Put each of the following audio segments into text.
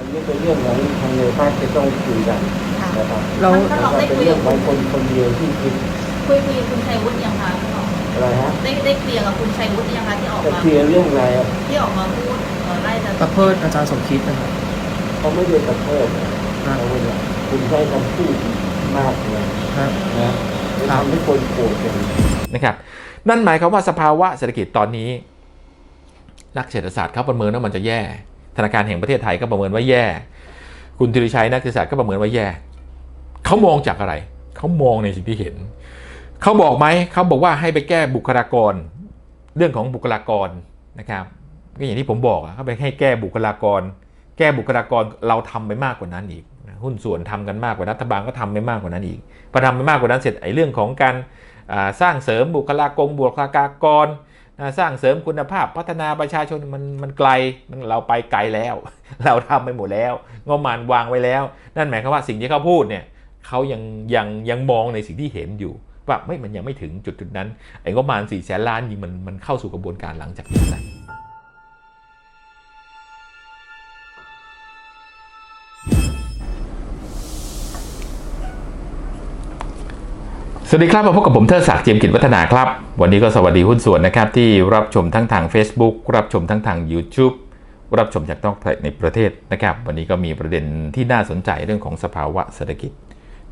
อันนี้เป็นเรื่องของทางในภาคจะต้องคุยกันค่ะนะครับเราท่านแล้วรองก็ได้เป็นคุยเรื่อกังบของคนคนเดียวที่คิดคุยคุยกับคุณชัยวุฒิยังคะท่านรองอะไรฮะได้ได้เคลียร์กับคุณชัยวุฒิยังคะที่ออกจะมาเคลียร์เรื่องอะไรอะที่ออกมาพูดเอ่อไล่จะตะเพิดอาจารย์สมคิดนะครับ เขาไม่ได้ตะเพิดนะเขาไม่ได้คุณใช้คำพูดมากเลยครับ นะจะทำให้คนโกรธกัน นะครับนั่นหมายความว่าสภาวะเศรษฐกิจตอนนี้นักเศรษฐศาสตร์เขาประเมินว่ามันจะแย่ ธนาคารแห่งประเทศไทยก็ประเมินว่าแย่ คุณธีรชัยนักเศรษฐศาสตร์ก็ประเมินว่าแย่เขามองจากอะไร เขามองในสิ่งที่เห็น เขาบอกไหม เขาบอกว่าให้ไปแก้บุคลากร เรื่องของบุคลากรนะครับ ก็อย่างที่ผมบอกอะเขาไปให้แก้บุคลากร แก้บุคลากรเราทำไปมากกว่านั้นอีก หุ้นส่วนทำกันมากกว่านั้นรัฐบาลก็ทำไปมากกว่านั้นอีกพอทำไปมากกว่านั้นเสร็จไอ้เรื่องของการสร้างเสริมบุคลากรบุคลากรอ่า สร้างเสริมคุณภาพพัฒนาประชาชนมันมันไกลมันเราไปไกลแล้ว เราทำไปหมดแล้วงบมาณวางไว้แล้ว นั่นหมายความว่าสิ่งที่เขาพูดเนี่ยเขายังยังยังมองในสิ่งที่เห็นอยู่ ว่าไม่มันยังไม่ถึงจุดจุดนั้นไอ้งบประมาณ4แสนล้านยิงมันมันเข้าสู่กระบวนการหลังจากนี้แล้ว สวัสดีครับมาพบกับผมเทิดศักดิ์เจียมกิจวัฒนาครับ วันนี้ก็สวัสดีหุ้นส่วนนะครับ ที่รับชมทั้งทาง Facebook รับชมทั้งทาง YouTube รับชมจากนอกในประเทศนะครับ วันนี้ก็มีประเด็นที่น่าสนใจเรื่องของสภาวะเศรษฐกิจ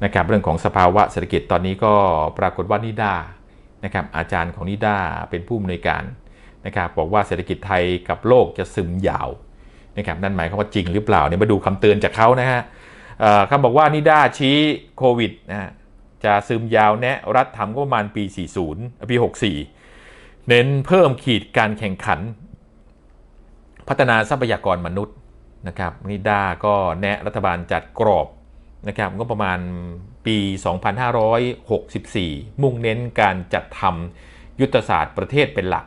นะครับ เรื่องของสภาวะเศรษฐกิจตอนนี้ก็ปรากฏว่านิดานะครับ อาจารย์ของนิดาเป็นผู้อำนวยการนะครับบอกว่าเศรษฐกิจไทยกับโลกจะซึมยาวนะครับนั่นหมายความว่าจริงหรือเปล่าเนี่ยมาดูคำเตือนจากเขานะฮะเขาบอกว่านิดาชี้โควิดนะ จะซึมยาวแนะรัฐทำก็ประมาณปี 40 ปี 64 เน้นเพิ่มขีดการแข่งขัน พัฒนาทรัพยากรมนุษย์นะครับนิด้าก็แนะรัฐบาลจัดกรอบนะครับก็ประมาณปี 2564 มุ่งเน้นการจัดทำยุทธศาสตร์ประเทศเป็นหลัก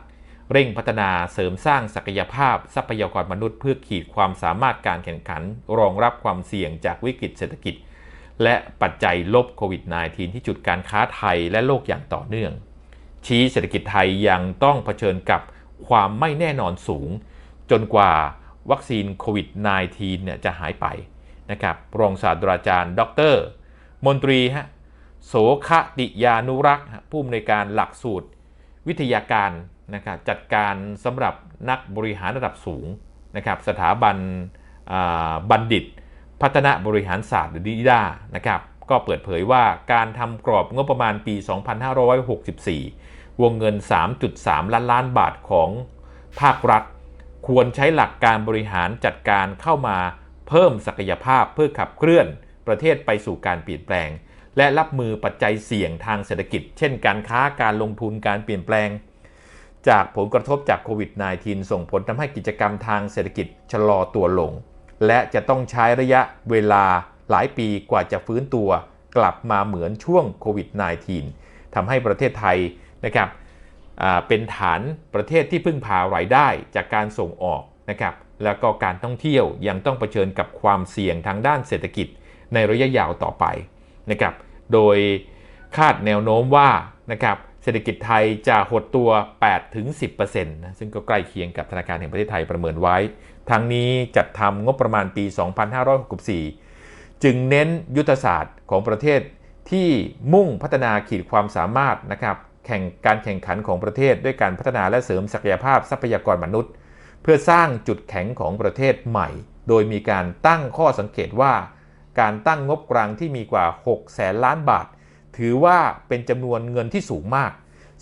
เร่งพัฒนาเสริมสร้างศักยภาพทรัพยากรมนุษย์เพื่อขีดความสามารถการแข่งขัน รองรับความเสี่ยงจากวิกฤตเศรษฐกิจ และปัจจัยลบโควิด -19 ที่จุดการค้าไทยและโลกอย่างต่อเนื่อง ชี้เศรษฐกิจไทยยังต้องเผชิญกับความไม่แน่นอนสูง จนกว่าวัคซีนโควิด -19 เนี่ยจะหายไปนะครับรองศาสตราจารย์ ดร มนตรีฮะโสคติยานุรักษ์ผู้อำนวยการหลักสูตร วิทยาการนะครับจัดการสำหรับนักบริหารระดับสูงนะครับสถาบันบัณฑิต พัฒนาบริหารศาสตร์หรือดีด้านะครับก็เปิดเผยว่าการทำกรอบงบประมาณปี 2564 วงเงิน 3.3 ล้านล้านบาทของภาครัฐ ควรใช้หลักการบริหารจัดการเข้ามาเพิ่มศักยภาพเพื่อขับเคลื่อนประเทศไปสู่การเปลี่ยนแปลง และรับมือปัจจัยเสี่ยงทางเศรษฐกิจ เช่นการค้าการลงทุนการเปลี่ยนแปลง จากผลกระทบจากโควิด -19 ส่งผลทำให้กิจกรรมทางเศรษฐกิจชะลอตัวลง และจะต้องใช้ระยะเวลาหลายปีกว่าจะฟื้นตัว กลับมาเหมือนช่วงโควิด -19 ทำให้ประเทศไทยนะครับเป็นฐานประเทศที่พึ่งพารายได้จากการส่งออกนะครับแล้วก็การท่องเที่ยวยังต้องเผชิญกับความเสี่ยงทางด้านเศรษฐกิจในระยะยาวต่อไปนะครับโดยคาดแนวโน้มว่านะครับเศรษฐกิจไทยจะหดตัว 8-10%นะซึ่งก็ใกล้เคียงกับธนาคารแห่งประเทศไทยประเมินไว้ ทั้งนี้จัดทำงบประมาณปี 2564 จึงเน้นยุทธศาสตร์ของประเทศที่มุ่งพัฒนาขีดความสามารถนะครับแข่งการแข่งขันของประเทศด้วยการพัฒนาและเสริมศักยภาพทรัพยากรมนุษย์ เพื่อสร้างจุดแข็งของประเทศใหม่ โดยมีการตั้งข้อสังเกตว่า การตั้งงบกลางที่มีกว่า 6 แสนล้านบาท ถือว่าเป็นจำนวนเงินที่สูงมาก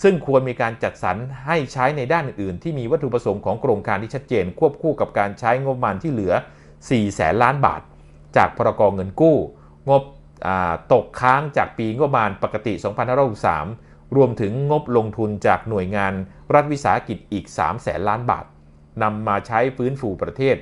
ซึ่งควรมีการจัดสรรให้ใช้ในด้านอื่นๆ ที่มีวัตถุประสงค์ของโครงการที่ชัดเจน ควบคู่กับการใช้งบประมาณที่เหลือ 4 แสนล้านบาท จากพรกเงินกู้ งบตกค้างจากปีงบประมาณปกติ 2563 รวมถึงงบลงทุนจากหน่วยงานรัฐวิสาหกิจอีก 3 แสนล้านบาทนำมาใช้ฟื้นฟูประเทศ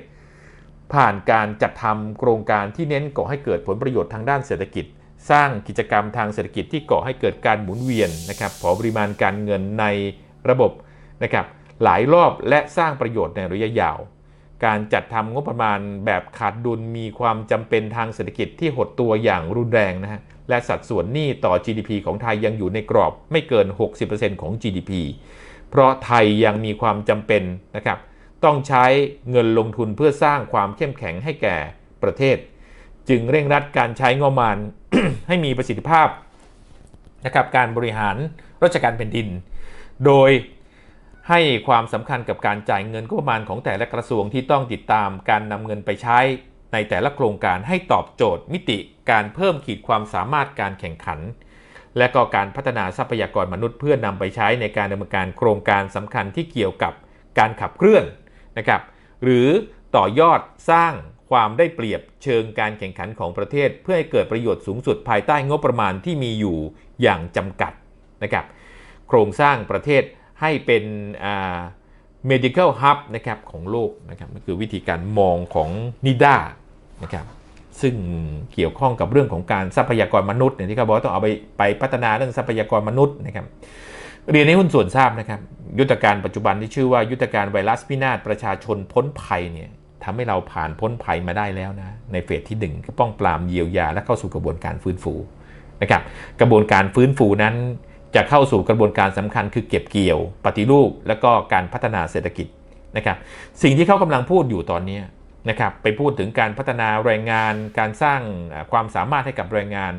ผ่านการจัดทำโครงการที่เน้นก่อให้เกิดผลประโยชน์ทางด้านเศรษฐกิจ สร้างกิจกรรมทางเศรษฐกิจที่ก่อให้เกิดการหมุนเวียนนะครับขอปริมาณการเงินในระบบนะครับหลายรอบและสร้างประโยชน์ในระยะยาว การจัดทำงบประมาณแบบขาดดุลมีความจำเป็นทางเศรษฐกิจที่หดตัวอย่างรุนแรงนะฮะและสัดส่วนหนี้ต่อ GDP ของไทยยังอยู่ในกรอบไม่เกิน 60%ของ GDP เพราะไทยยังมีความจำเป็นนะครับต้องใช้เงินลงทุนเพื่อสร้างความเข้มแข็งให้แก่ประเทศ จึงเร่งรัดการใช้งบประมาณ ให้มีประสิทธิภาพนะครับการบริหารราชการแผ่นดิน โดยให้ความสำคัญกับการจ่ายเงินงบประมาณของแต่ละกระทรวงที่ต้องติดตามการนำเงินไปใช้ในแต่ละโครงการให้ตอบโจทย์มิติการเพิ่มขีดความสามารถการแข่งขัน และก็การพัฒนาทรัพยากรมนุษย์เพื่อนำไปใช้ในการดำเนินการโครงการสำคัญที่เกี่ยวกับการขับเคลื่อนนะครับหรือต่อยอดสร้าง ความได้เปรียบเชิงการแข่งขันของประเทศ เพื่อให้เกิดประโยชน์สูงสุดภายใต้งบประมาณที่มีอยู่อย่างจำกัดนะครับโครงสร้างประเทศให้เป็น medical hub นะครับของโลกนะครับนั่นคือวิธีการมองของนิด้านะครับซึ่งเกี่ยวข้องกับเรื่องของการทรัพยากรมนุษย์เนี่ยที่เขาบอกว่าต้องเอาไปไปพัฒนาเรื่องทรัพยากรมนุษย์นะครับเรียนให้หุ้นส่วนทราบนะครับ ยุทธการปัจจุบันที่ชื่อว่ายุทธการไวรัสพินาศประชาชนพ้นภัยเนี่ย ทำให้เราผ่านพ้นภัยมาได้แล้วนะ ในเฟสที่หนึ่งก็ป้องปรามเยียวยา และเข้าสู่กระบวนการฟื้นฟูนะครับ กระบวนการฟื้นฟูนั้นจะเข้าสู่กระบวนการสำคัญคือเก็บเกี่ยว ปฏิรูป และก็การพัฒนาเศรษฐกิจนะครับ สิ่งที่เขากำลังพูดอยู่ตอนนี้นะครับ ไปพูดถึงการพัฒนาแรงงาน การสร้างความสามารถให้กับแรงงาน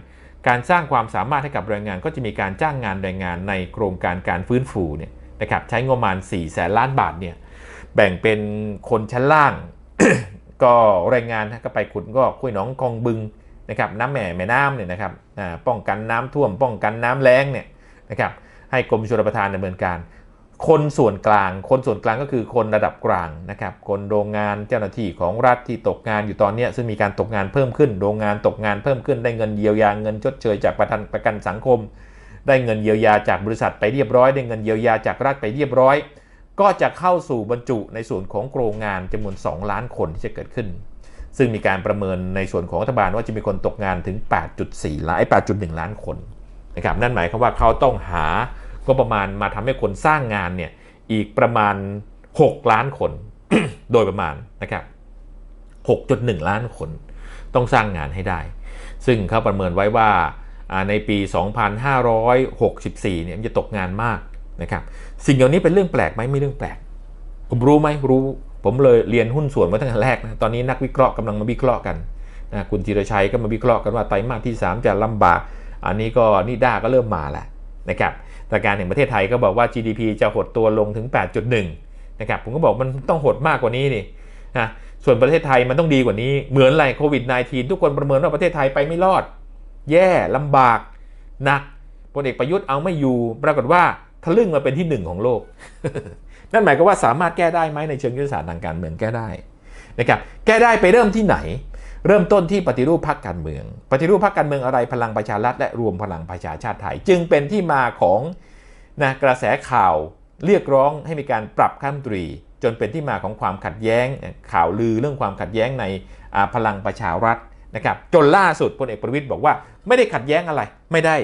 การสร้างความสามารถให้กับแรงงาน ก็จะมีการจ้างงานแรงงานในโครงการการฟื้นฟูเนี่ยนะครับ ใช้งบประมาณ4แสนล้านบาทเนี่ย แบ่งเป็นคนชั้นล่าง ก็แรงงานก็ไปขุดก็คุยหนองคลองบึงนะครับน้ำแม่แม่น้ำเนี่ยนะครับป้องกันน้ำท่วม ป้องกันน้ำแล้งเนี่ยนะครับให้กรมชลประทานดำเนินการ คนส่วนกลาง คนส่วนกลางก็คือคนระดับกลางนะครับ คนโรงงานเจ้าหน้าที่ของรัฐที่ตกงานอยู่ตอนนี้ซึ่งมีการตกงานเพิ่มขึ้น โรงงานตกงานเพิ่มขึ้น ได้เงินเยียวยาเงินชดเชยจากประกันประกันสังคม ได้เงินเยียวยาจากบริษัทไปเรียบร้อย ได้เงินเยียวยาจากรัฐไปเรียบร้อย ก็จะเข้าสู่บรรจุในส่วนของโครงงานจำนวน 2 ล้านคนที่จะเกิดขึ้น ซึ่งมีการประเมินในส่วนของรัฐบาลว่าจะมีคนตกงานถึง 8.4 ล้าน 8.1 ล้านคนนะครับ นั่นหมายความว่าเขาต้องหาก็ประมาณมาทำให้คนสร้างงานเนี่ยอีกประมาณ 6 ล้านคน โดยประมาณนะครับ 6.1 ล้านคน ต้องสร้างงานให้ได้ ซึ่งเขาประเมินไว้ว่าอ่าในปี 2564 เนี่ยมันจะตกงานมาก นะครับสิ่งเหล่านี้เป็นเรื่องแปลกไหมไม่เรื่องแปลก ผมรู้ไหมรู้ผมเลยเรียนหุ้นส่วนมาตั้งแต่แรกนะตอนนี้นักวิเคราะห์กำลังมาวิเคราะห์กันนะคุณธีรชัยก็มาวิเคราะห์กันว่าไตรมาสที่ 3 จะลำบาก อันนี้ก็นิด้าก็เริ่มมาแล้วนะครับแต่การแห่งประเทศไทยก็บอกว่า GDP จะหดตัวลงถึง 8.1นะครับผมก็บอกมันต้องหดมากกว่านี้นี่นะส่วนประเทศไทยมันต้องดีกว่านี้เหมือนอะไรโควิด -19 ทุกคนประเมินว่าประเทศไทยไปไม่รอด แย่ลำบากหนักพลเอกประยุทธ์เอาไม่อยู่ ปรากฏว่า ทะลึ่งมาเป็นที่หนึ่งของโลก นั่นหมายความว่าสามารถแก้ได้ไหมในเชิงยุทธศาสตร์ทางการเมืองแก้ได้นะครับแก้ได้ไปเริ่มที่ไหน เริ่มต้นที่ปฏิรูปพรรคการเมือง ปฏิรูปพรรคการเมืองอะไรพลังประชารัฐและรวมพลังประชาชาติไทย จึงเป็นที่มาของนะกระแสข่าวเรียกร้องให้มีการปรับข้ามนตรี จนเป็นที่มาของความขัดแย้งข่าวลือเรื่องความขัดแย้งในพลังประชารัฐนะครับจนล่าสุดพลเอกประวิตยบอกว่า ไม่ได้ขัดแย้งอะไร ไม่ได้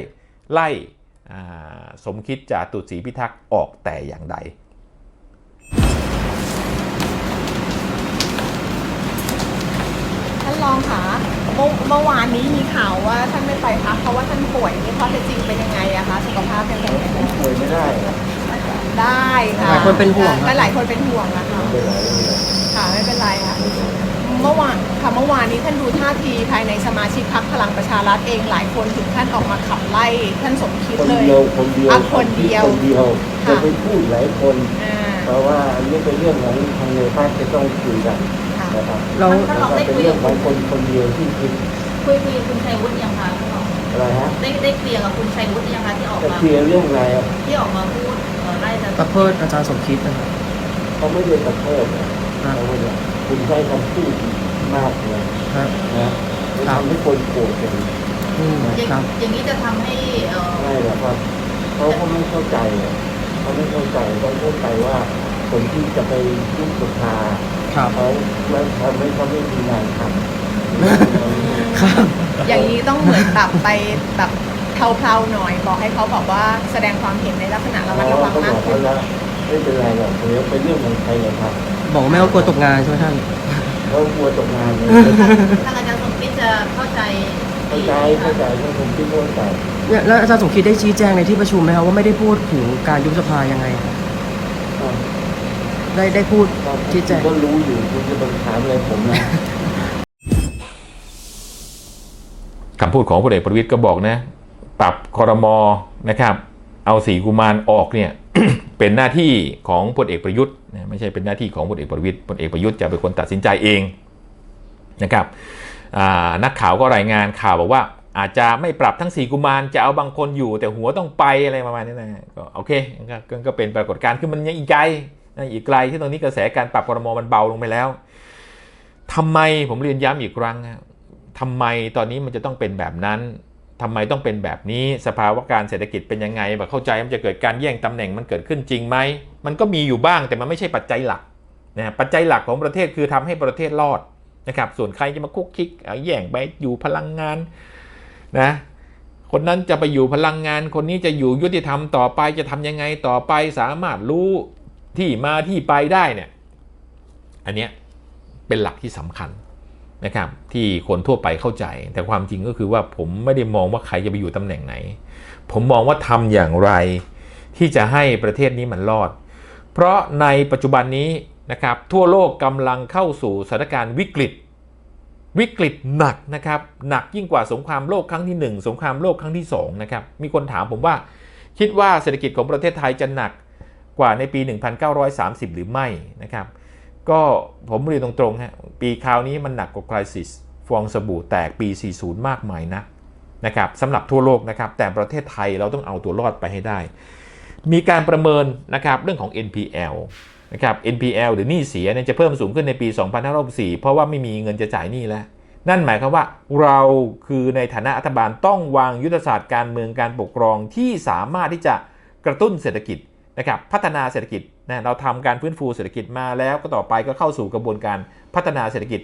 ไล่ สมคิดจาตุศรีพิทักษ์ออกแต่อย่างใดท่านรองคะเมื่อเมื่อวานนี้มีข่าวว่าท่านไม่ไปพักเพราะว่าท่านป่วยนี่ข้อเท็จจริงเป็นยังไงอะคะสุขภาพเป็นยังไงผมป่วยไม่ได้อะได้ค่ะหลายคนเป็นห่วงครับและหลายคนเป็นห่วงอะค่ะไม่เป็นไรไม่เป็นไรค่ะไม่เป็นไรค่ะ เมื่อวานค่ะเมื่อวานนี้ท่านดูท่าทีภายในสมาชิกพรรคพลังประชารัฐเองหลายคนถึงขั้นออกมาขับไล่ท่านสมคิดคนเลยเดียวคนเดียวอะคนเดียว คนเดียวค่ะจะไปพูดหลายคน อ่า เพราะว่าอันนี้เป็นเรื่องของทางในภาคจะต้องคุยกันค่ะ นะครับเราท่านแล้รวองก็ได้เป็นคุยเรื่อกังบของคนคนเดียวที่คิดคุยคุยกับคุณชัยวุฒิยังคะท่านรองอะไรฮะได้ได้เคลียร์กับคุณชัยวุฒิยังคะที่ออกจะมาเคลียร์เรื่องอะไรอะที่ออกมาพูดเอ่อไล่จะประเพิดอาจารย์สมคิดนะครับเขาไม่ได้ตะเพิดนะเขาไม่ได้ คุณใช้คำพูดมากเลยครับนะมันทำให้คนโกรธกันอืมอย่างครับอย่างนี้จะทำให้เอ่อ ไม่หรอกครับเขาก็ไม่เข้าใจอะเขาไม่เข้าใจเขาเข้าใจว่าคนที่จะไปยุบสภาครับเขาไม่ทำให้เขาไม่มีงานทำ ครับอย่างนี้ต้องเหมือนแบบไปแบบเพลาๆหน่อย บอกให้เขาบอกว่าแสดงความเห็นในลักษณะระมัดระวังเขาบมาอกกขึ้นแล้วไม่เป็นไรหรอกเดี๋ยวเป็นเรื่องของใครเลยครับ บอกว่าไม่ต้องกลัวตกงานใช่ไหมท่าน เขากลัวตกงานเลยทางอาจารย์สมคิดจะเข้าใจเข้าใจเข้าใจเขาคงคิดเข้าใจเนี่ยแล้วอาจารย์สมคิดได้ชี้แจงในที่ประชุมไหมครับว่าไม่ได้พูดถึงการยุบสภายังไงครับได้ได้พูดก็ชี้แจง ก็รู้อยู่คุณจะบังคับอะไรผมนะ คำพูดของพลเอกประวิตยก็บอกนะ ปรับคอรมอนะครับ เอาสีกุมารออกเนี่ย เป็นหน้าที่ของพลเอกประยุทธ์ไม่ใช่เป็นหน้าที่ของพลเอกประวิตยพลเอกประยุทธ์จะเป็นคนตัดสินใจเองนะครับนักข่าวก็รายงานข่าวบอกว่าอาจจะไม่ปรับทั้งสีกุมารจะเอาบางคนอยู่แต่หัวต้องไปอะไรประมาณนี้นะก็โอเคก็ก็เป็นปรากฏการณ์คือมันยังอีกไกลอีกไกลที่ตรงนี้กระแสการปรับคอรมมันเบาลงไปแล้วทำไมผมเรียนย้ำอีกครั้งนะทำไมตอนนี้มันจะต้องเป็นแบบนั้น ทำไมต้องเป็นแบบนี้สภาวะการเศรษฐกิจเป็นยังไงแบบเข้าใจมันจะเกิดการแย่งตำแหน่งมันเกิดขึ้นจริงไหมมันก็มีอยู่บ้างแต่มันไม่ใช่ปัจจัยหลักนะปัจจัยหลักของประเทศคือทำให้ประเทศรอดนะครับส่วนใครจะมาคุกคิกแย่งไปอยู่พลังงานนะคนนั้นจะไปอยู่พลังงาน คนนี้จะอยู่ยุติธรรมต่อไปจะทำยังไงต่อไปสามารถรู้ที่มาที่ไปได้เนี่ยอันเนี้ยเป็นหลักที่สำคัญ นะครับที่คนทั่วไปเข้าใจ แต่ความจริงก็คือว่าผมไม่ได้มองว่าใครจะไปอยู่ตำแหน่งไหน ผมมองว่าทำอย่างไร ที่จะให้ประเทศนี้มันรอด เพราะในปัจจุบันนี้นะครับทั่วโลกกำลังเข้าสู่สถานการณ์วิกฤต วิกฤตหนักนะครับหนักยิ่งกว่าสงครามโลกครั้งที่ 1 สงครามโลกครั้งที่2นะครับมีคนถามผมว่าคิดว่าเศรษฐกิจของประเทศไทยจะหนักกว่าในปี 1930 หรือไม่นะครับ ก็ผมเรียนตรงๆฮะปีคราวนี้มันหนักกว่าคริสิสฟองสบู่แตกปี 40 มากมายนะนะครับสำหรับทั่วโลกนะครับ แต่ประเทศไทยเราต้องเอาตัวรอดไปให้ได้ มีการประเมินนะครับเรื่องของ NPL นะครับ NPL หรือหนี้เสียเนี่ยจะเพิ่มสูงขึ้นในปี 2564 เพราะว่าไม่มีเงินจะจ่ายหนี้แล้ว นั่นหมายความว่าเราคือในฐานะรัฐบาลต้องวางยุทธศาสตร์การเมืองการปกครองที่สามารถที่จะกระตุ้นเศรษฐกิจนะครับพัฒนาเศรษฐกิจ นะเราทำการฟื้นฟูเศรษฐกิจมาแล้วก็ต่อไปก็เข้าสู่กระบวนการพัฒนาเศรษฐกิจ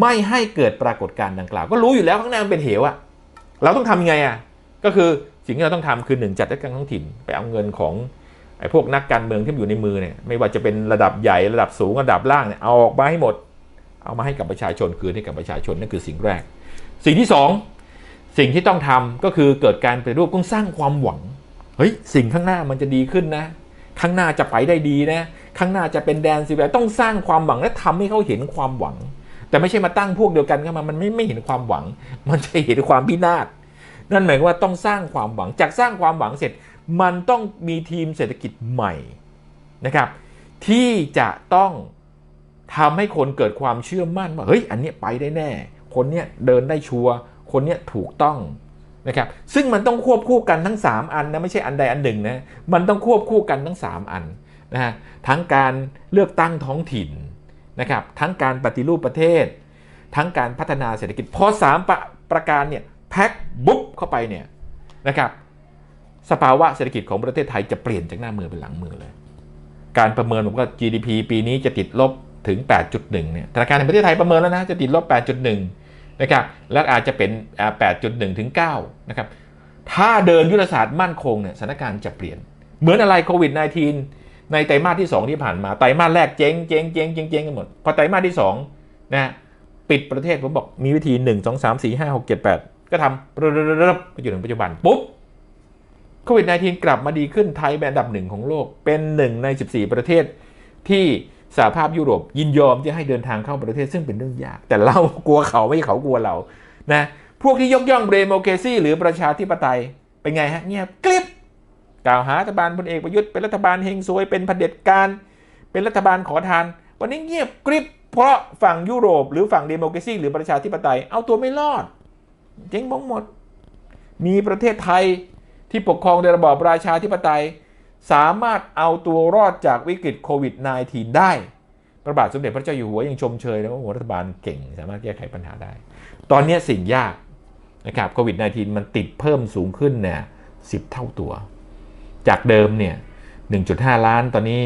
ไม่ให้เกิดปรากฏการณ์ดังกล่าว ก็รู้อยู่แล้วข้างหน้ามันเป็นเหวอะเราต้องทำยังไงอะก็คือสิ่งที่เราต้องทำคือหนึ่งจัดการท้องถิ่นไปเอาเงินของไอ้พวกนักการเมืองที่อยู่ในมือเนี่ยไม่ว่าจะเป็นระดับใหญ่ระดับสูงระดับล่างเนี่ยเอาออกมาให้หมด เอามาให้กับประชาชนคืนให้กับประชาชนนั่นคือสิ่งแรก สิ่งที่สองสิ่งที่ต้องทำก็คือเกิดการปฏิรูปต้องสร้างความหวังเฮ้ยสิ่งข้างหน้ามันจะดีขึ้นนะ ข้างหน้าจะไปได้ดีนะ ข้างหน้าจะเป็นแดนซิลต้องสร้างความหวังและทำให้เขาเห็นความหวัง แต่ไม่ใช่มาตั้งพวกเดียวกันเข้ามามันไม่ไม่เห็นความหวัง มันจะเห็นความพินาศนั่นหมายว่าต้องสร้างความหวังจากสร้างความหวังเสร็จ มันต้องมีทีมเศรษฐกิจใหม่นะครับ ที่จะต้องทำให้คนเกิดความเชื่อมั่นว่าเฮ้ยอันนี้ไปได้แน่ คนเนี้ยเดินได้ชัวร์คนเนี้ยถูกต้อง นะครับซึ่งมันต้องควบคู่กันทั้ง 3 อันนะไม่ใช่อันใดอันหนึ่งนะมันต้องควบคู่กันทั้ง 3 อันนะฮะทั้งการเลือกตั้งท้องถิ่นนะครับทั้งการปฏิรูปประเทศ ทั้งการพัฒนาเศรษฐกิจพอสามประประการเนี่ยแพ็คบุ๊บเข้าไปเนี่ยนะครับสภาวะเศรษฐกิจของประเทศไทยจะเปลี่ยนจากหน้ามือเป็นหลังมือเลย การประเมินผมว่า GDP ปีนี้จะติดลบถึง 8.1เนี่ยธนาคารแห่งประเทศไทยประเมินแล้วนะจะติดลบ 8.1 นะครับแล้วอาจจะเป็น 8.1 ถึง 9 นะครับ ถ้าเดินยุทธศาสตร์มั่นคงเนี่ยสถานการณ์จะเปลี่ยน เหมือนอะไรโควิด -19 ในไตรมาสที่ 2 ที่ผ่านมา ไตรมาสแรกเจ๊งเจ๊งเจ๊งเจ๊งเจ๊งกันหมด พอไตรมาสที่2นะปิดประเทศผมบอกมีวิธี 1 2 3 4 5 6 7 8 ก็ทำไปจนถึงปัจจุบันปุ๊บโควิด -19 กลับมาดีขึ้นไทยเป็นอันดับหนึ่งของโลกเป็นหนึ่งใน 14 ประเทศที่ สหภาพยุโรปยินยอมที่ให้เดินทางเข้าประเทศซึ่งเป็นเรื่องยาก แต่เรากลัวเขาไม่เขากลัวเรานะพวกที่ยกย่องเดโมแคซี่หรือประชาธิปไตยเป็นไงฮะเงียบกริบกล่าวหารัฐบาลพลเอกประยุทธ์เป็นรัฐบาลเฮงซวยเป็นเผด็จการ เป็นรัฐบาลขอทาน วันนี้เงียบกริบเพราะฝั่งยุโรป หรือฝั่งเดโมแครซีหรือประชาธิปไตย เอาตัวไม่รอดเจ๊งบ้งหมด มีประเทศไทยที่ปกครองโดยระบอบปราชาธิปไตย สามารถเอาตัวรอดจากวิกฤตโควิด -19 ได้ พระบาทสมเด็จพระเจ้าอยู่หัวยังชมเชยนะว่ารัฐบาลเก่ง สามารถแก้ไขปัญหาได้ ตอนนี้สิ่งยากนะครับโควิด -19 มันติดเพิ่มสูงขึ้นเนี่ย10เท่าตัว จากเดิมเนี่ย 1.5 ล้านตอนนี้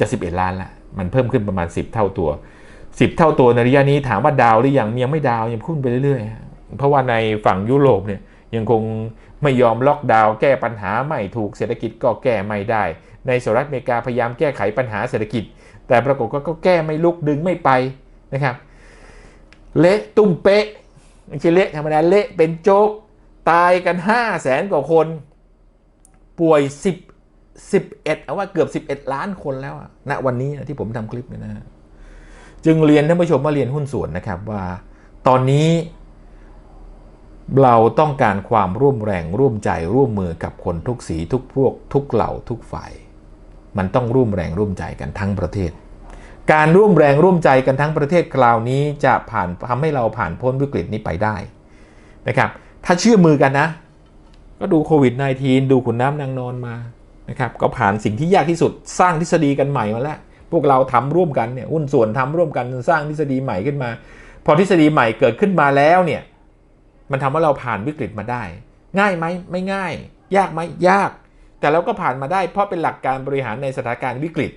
จะ 11 ล้านละมันเพิ่มขึ้นประมาณ 10 เท่าตัว 10 เท่าตัวในระยะนี้ถามว่าดาวหรือยังยังไม่ดาวยังพุ่งไปเรื่อยๆ เพราะว่าในฝั่งยุโรปเนี่ยยังคง ไม่ยอมล็อกดาวน์แก้ปัญหาไม่ถูกเศรษฐกิจก็แก้ไม่ได้ ในสหรัฐอเมริกาพยายามแก้ไขปัญหาเศรษฐกิจ แต่ปรากฏว่าก็แก้ไม่ลุกดึงไม่ไปนะครับเละตุ้มเป๊ะไม่ใช่เละธรรมดาเละเป็นโจ๊กตายกัน 5 0 0แสนกว่าคน ป่วย 10 11เอาว่าเกือบ 11 ล้านคนแล้วอะวันนี้ที่ผมทำคลิปเนี่ยนะ จึงเรียนท่านผู้ชมมาเรียนหุ้นส่วนนะครับว่า ตอนนี้ เราต้องการความร่วมแรงร่วมใจร่วมมือกับคนทุกสีทุกพวก ทุกเหล่าทุกฝ่าย มันต้องร่วมแรงร่วมใจกันทั้งประเทศ การร่วมแรงร่วมใจกันทั้งประเทศคราวนี้จะผ่านทำให้เราผ่านพ้นวิกฤตนี้ไปได้นะครับ ถ้าเชื่อมือกันนะ ก็ดูโควิด -19 ดูขุนน้ำนางนอนมานะครับ ก็ผ่านสิ่งที่ยากที่สุดสร้างทฤษฎีกันใหม่มาแล้วพวกเราทำร่วมกันเนี่ยหุ้นส่วนทำร่วมกันสร้างทฤษฎีใหม่ขึ้นมา พอทฤษฎีใหม่เกิดขึ้นมาแล้วเนี่ย มันทำให้เราผ่านวิกฤตมาได้ ง่ายไหมไม่ง่าย ยากไหมยาก แต่เราก็ผ่านมาได้เพราะเป็นหลักการบริหารในสถานการณ์วิกฤต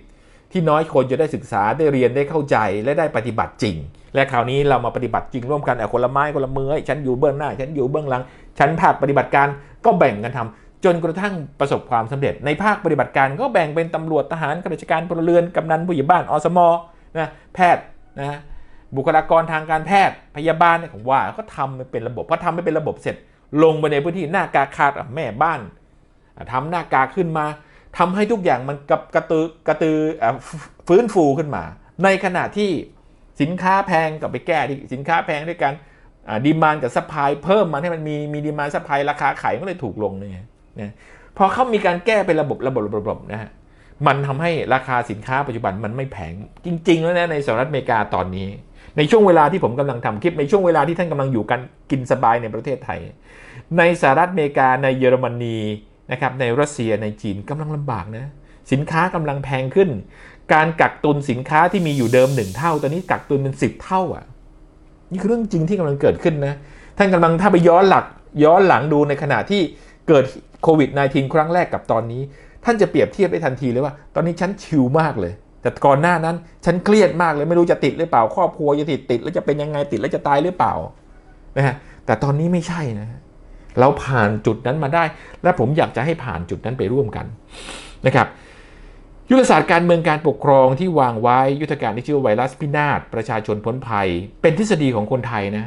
ที่น้อยคนจะได้ศึกษาได้เรียนได้เข้าใจและได้ปฏิบัติจริง และคราวนี้เรามาปฏิบัติจริงร่วมกันเอาคนละไม้คนละมือฉันอยู่เบื้องหน้า ฉันอยู่เบื้องหลัง ฉันภาคปฏิบัติการก็แบ่งกันทำจนกระทั่งประสบความสำเร็จ ในภาคปฏิบัติการก็แบ่งเป็นตำรวจทหารข้าราชการพลเรือนกำนันผู้ใหญ่บ้านอสมนะแพทย์นะ บุคลากรทางการแพทย์พยาบาลเนี่ยผมว่าก็ทำไม่เป็นระบบพอทำไม่เป็นระบบเสร็จ ลงไปในพื้นที่หน้ากากขาดแม่บ้านอะทำหน้ากากขึ้นมาทำให้ทุกอย่างมันกระกระตือกระตือฟื้นฟูขึ้นมา ในขณะที่สินค้าแพงก็ไปแก้ที่สินค้าแพงด้วยกันดีมานกับซัพพลายเพิ่มมาให้มันมีมีดีมานซัพพลายราคาขายก็เลยถูกลงเนี่ยนะพอเขามีการแก้เป็นระบบระบบระบบนะฮะมันทำให้ราคาสินค้าปัจจุบันมันไม่แพงจริง ๆ แล้วนะในสหรัฐอเมริกาตอนนี้ ในช่วงเวลาที่ผมกำลังทำคลิปในช่วงเวลาที่ท่านกำลังอยู่กันกินสบายในประเทศไทย ในสหรัฐอเมริกาในเยอรมนีนะครับในรัสเซียในจีนกำลังลำบากนะสินค้ากำลังแพงขึ้น การกักตุนสินค้าที่มีอยู่เดิมหนึ่งเท่า ตอนนี้กักตุนเป็นสิบเท่าอะนี่คือเรื่องจริงที่กำลังเกิดขึ้นนะท่านกำลังถ้าไปย้อนหลักย้อนหลังดูในขณะที่เกิดโควิด -19 ครั้งแรกกับตอนนี้ ท่านจะเปรียบเทียบได้ทันทีเลยว่า ตอนนี้ฉันชิลมากเลย แต่ก่อนหน้านั้น ฉันเครียดมากเลยไม่รู้จะติดหรือเปล่า ครอบครัวจะติดติดแล้วจะเป็นยังไงติดแล้วจะตายหรือเปล่านะฮะแต่ตอนนี้ไม่ใช่นะเราผ่านจุดนั้นมาได้ และผมอยากจะให้ผ่านจุดนั้นไปร่วมกันนะครับยุทธศาสตร์การเมืองการปกครองที่วางไว้ยุทธการที่ชื่อวไวรัสพินาศประชาชนพ้นภัย เป็นทฤษฎีของคนไทยนะ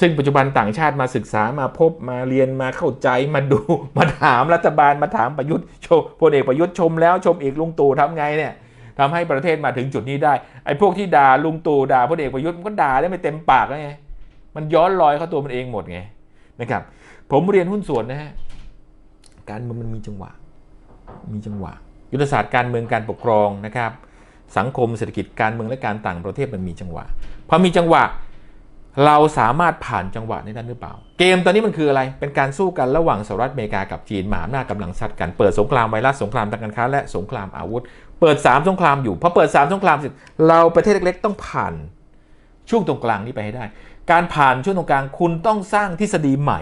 ซึ่งปัจจุบันต่างชาติมาศึกษามาพบมาเรียนมาเข้าใจมาดู มาถามรัฐบาลมาถามประยุทธ์ชมพลเอกประยุทธ์ชมแล้วชมอีกลุงตู่ทำไงเนี่ย ทำให้ประเทศมาถึงจุดนี้ได้ไอ้พวกที่ด่าลุงตู่ด่าพลเอกประยุทธ์มันก็ด่าได้ไม่เต็มปากไงมันย้อนรอยเข้าตัวมันเองหมดไงนะครับ ผมเรียนหุ้นส่วนนะฮะการเมืองมันมีจังหวะ มีจังหวะ ยุทธศาสตร์การเมืองการปกครองนะครับ สังคมเศรษฐกิจการเมืองและการต่างประเทศมันมีจังหวะพอมีจังหวะเราสามารถผ่านจังหวะนี้ได้หรือเปล่า เกมตอนนี้มันคืออะไร เป็นการสู้กันระหว่างสหรัฐอเมริกากับจีนมหาอำนาจกำลังซัดกัน เปิดสงครามไวรัสสงครามทางการค้าและสงครามอาวุธ เปิด3สงครามอยู่พอเปิด3สงครามเสร็จเราประเทศเล็ก ๆ ต้องผ่านช่วงตรงกลางนี้ไปให้ได้ การผ่านช่วงตรงกลางคุณต้องสร้างทฤษฎีใหม่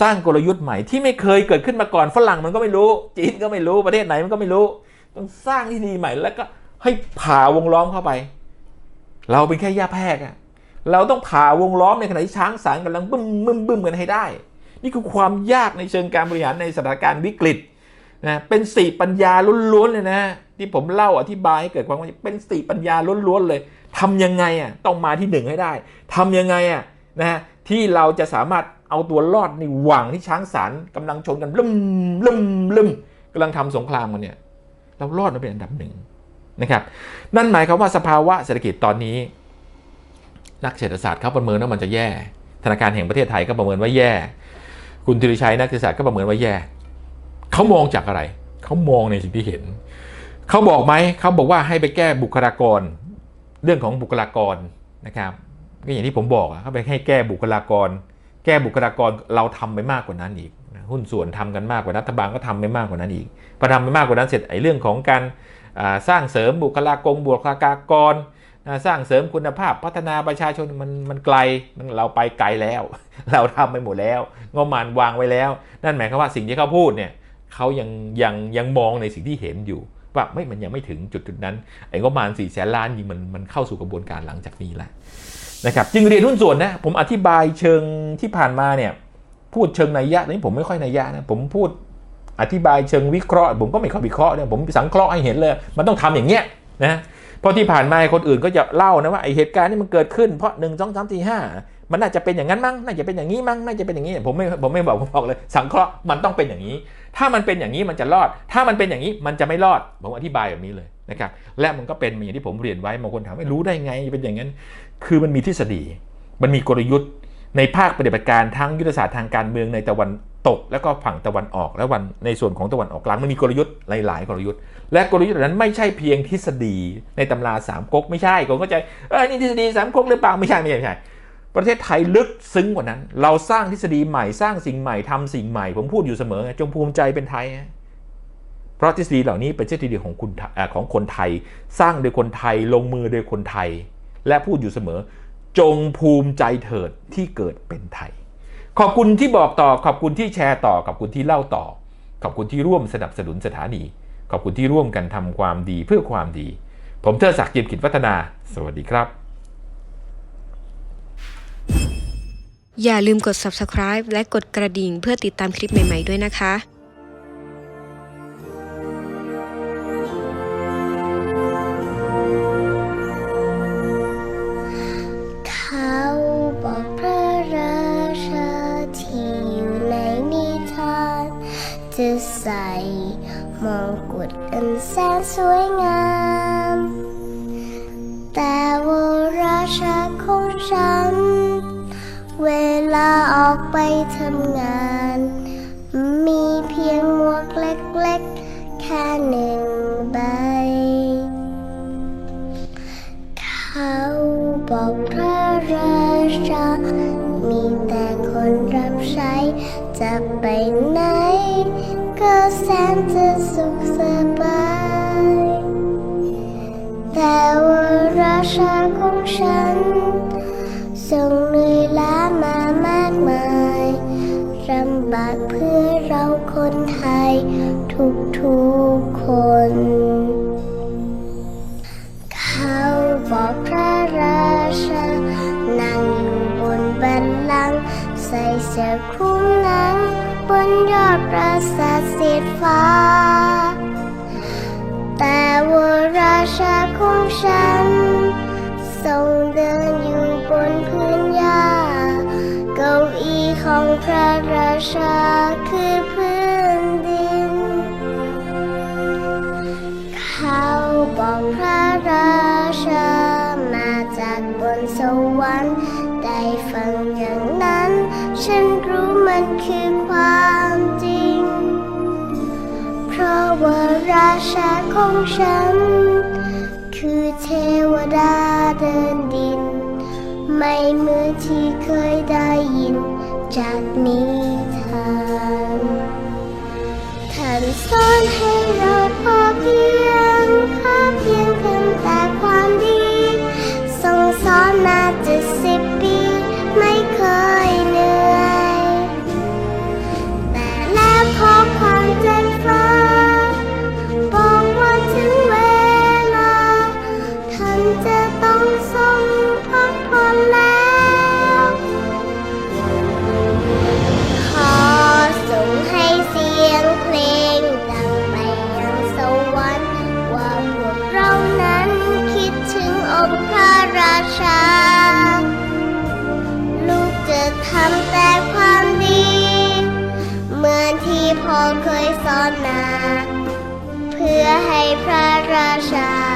สร้างกลยุทธ์ใหม่ที่ไม่เคยเกิดขึ้นมาก่อนฝรั่งมันก็ไม่รู้ จีนก็ไม่รู้ประเทศไหนมันก็ไม่รู้ ต้องสร้างทฤษฎีใหม่ แล้วก็ให้ผ่าวงล้อมเข้าไป เราเป็นแค่ย่าแพรกอะเราต้องผ่าวงล้อมในขณะที่ช้างสารกำลังบึ้มบึ้มบึ้มกันให้ได้ นี่คือความยากในเชิงการบริหารในสถานการณ์วิกฤต นะเป็นสติปัญญาล้วนๆเลยนะ ที่ผมเล่าอธิบายให้เกิดความเข้าใจเป็นสติปัญญาล้วนๆเลยทำยังไงอะต้องมาที่หนึ่งให้ได้ทำยังไงอะนะฮะที่เราจะสามารถเอาตัวรอดในหว่างที่ช้างสารกำลังชนกันลุ่มลุ่มลุ่มกำลังทำสงครามกันเนี่ย เรารอดมาเป็นอันดับหนึ่งนะครับ นั่นหมายความว่าสภาวะเศรษฐกิจตอนนี้ นักเศรษฐศาสตร์เขาประเมินว่ามันจะแย่ ธนาคารแห่งประเทศไทยก็ประเมินว่าแย่ คุณธีรชัยนักเศรษฐศาสตร์ก็ประเมินว่าแย่ เขามองจากอะไร เขามองในสิ่งที่เห็น เขาบอกไหมเขาบอกว่าให้ไปแก้บุคลากร เรื่องของบุคลากรนะครับก็อย่างที่ผมบอกอะเขาไปให้แก้บุคลากร แก้บุคลากรเราทำไปมากกว่านั้นอีกหุ้นส่วนทำกันมากกว่านั้นรัฐบาลก็ทำไปมากกว่านั้นอีกพอทำไปมากกว่านั้นเสร็จไอ้เรื่องของการสร้างเสริมบุคลากรบุคลากรสร้างเสริมคุณภาพพัฒนาประชาชนมันมันไกลเราไปไกลแล้ว เราทำไปหมดแล้วงบมาณวางไว้แล้ว นั่นหมายความว่าสิ่งที่เขาพูดเนี่ย เขายังยังยังมองในสิ่งที่เห็นอยู่ ว่าไม่มันยังไม่ถึงจุดจุดนั้นไอ้งบประมาณ4ี่แสนล้านยิงมันมันเข้าสู่กระบวนการหลังจากนี้แหล้วนะครับจึงเรียนหุ้นส่วนนะผมอธิบายเชิงที่ผ่านมาเนี่ยพูดเชิงนัยยะนี่ผมไม่ค่อยนัยยะนะผมพูดอธิบายเชิงวิเคราะห์ ผมก็ไม่ค่อยวิเคราะห์เนี่ยผมสังเคราะห์ให้เห็นเลย มันต้องทำอย่างเงี้ยนะเพราะที่ผ่านมาคนอื่นก็จะเล่านะว่าไอเหตุการณ์นี้มันเกิดขึ้นเพราะหนึ่งสองสามสี่ห้ามันน่าจะเป็นอย่างนั้นมั้งน่าจะเป็นอย่างนี้มั้งน่าจะเป็นอย่างนี้ผมไม่ผมไม่บอกผมบอกเลย สังเคราะห์มันต้องเป็นอย่างนี้ ถ้ามันเป็นอย่างนี้มันจะรอด ถ้ามันเป็นอย่างนี้มันจะไม่รอดผมอธิบายแบบนี้เลยนะครับและมันก็เป็นอย่างที่ผมเรียนไว้บางคนถามไม่รู้ได้ไงเป็นอย่างนั้น คือมันมีทฤษฎี มันมีกลยุทธ์ในภาคปฏิบัติการทั้งยุทธศาสตร์ทางการเมืองในตะวันตก และก็ฝั่งตะวันออกและวันในส่วนของตะวันออกกลางมันมีกลยุทธ์หลาย ๆ กลยุทธ์ และกลยุทธ์เหล่านั้นไม่ใช่เพียงทฤษฎีในตำราสามก๊กไม่ใช่คนเข้าใจเออนี่ทฤษฎีสามก๊กหรือเปล่าไม่ใช่ไม่ใช่ไม่ใช่ ประเทศไทยลึกซึ้งกว่านั้น เราสร้างทฤษฎีใหม่สร้างสิ่งใหม่ทำสิ่งใหม่ ผมพูดอยู่เสมอ จงภูมิใจเป็นไทย เพราะทฤษฎีเหล่านี้เป็นทฤษฎีของคุณอของคนไทย สร้างโดยคนไทยลงมือโดยคนไทย และพูดอยู่เสมอ จงภูมิใจเถิดที่เกิดเป็นไทย ขอบคุณที่บอกต่อขอบคุณที่แชร์ต่อขอบคุณที่เล่าต่อ ขอบคุณที่ร่วมสนับสนุนสถานี ขอบคุณที่ร่วมกันทำความดีเพื่อความดี ผมเทิดศักดิ์เจียมขิวัฒนา สวัสดีครับ อย่าลืมกด subscribe และกดกระดิ่งเพื่อติดตามคลิปใหม่ ๆ ด้วยนะคะเขาบอกพระราชาที่อยู่ในนิทานจะใส่มงกุฎอันแสนสวยงาม แต่ว่าราชาของฉัน ลาออกไปทำงาน มีเพียงหมวกเล็กๆ แค่หนึ่งใบ เขาบอกพระราชา มีแต่คนรับใช้ จะไปไหน ก็แสนจะสุขสบาย แต่ว่าราชาของฉันทรงเหนื่อย ทุกคน เขาบอกพระราชา นั่งอยู่บนบันลังก์ใส่เสื้อคลุมหนัง บนยอดปราสาทสีฟ้า แต่ว่าราชาของฉัน ทรงเดินอยู่บนพื้นหญ้า เก้าอี้ของพระราชา ของฉัน คือเทวดาเดินดิน ไม่เหมือนที่เคยได้ยิน จากนิทานท่านสอนให้ นา เพื่อให้พระราชา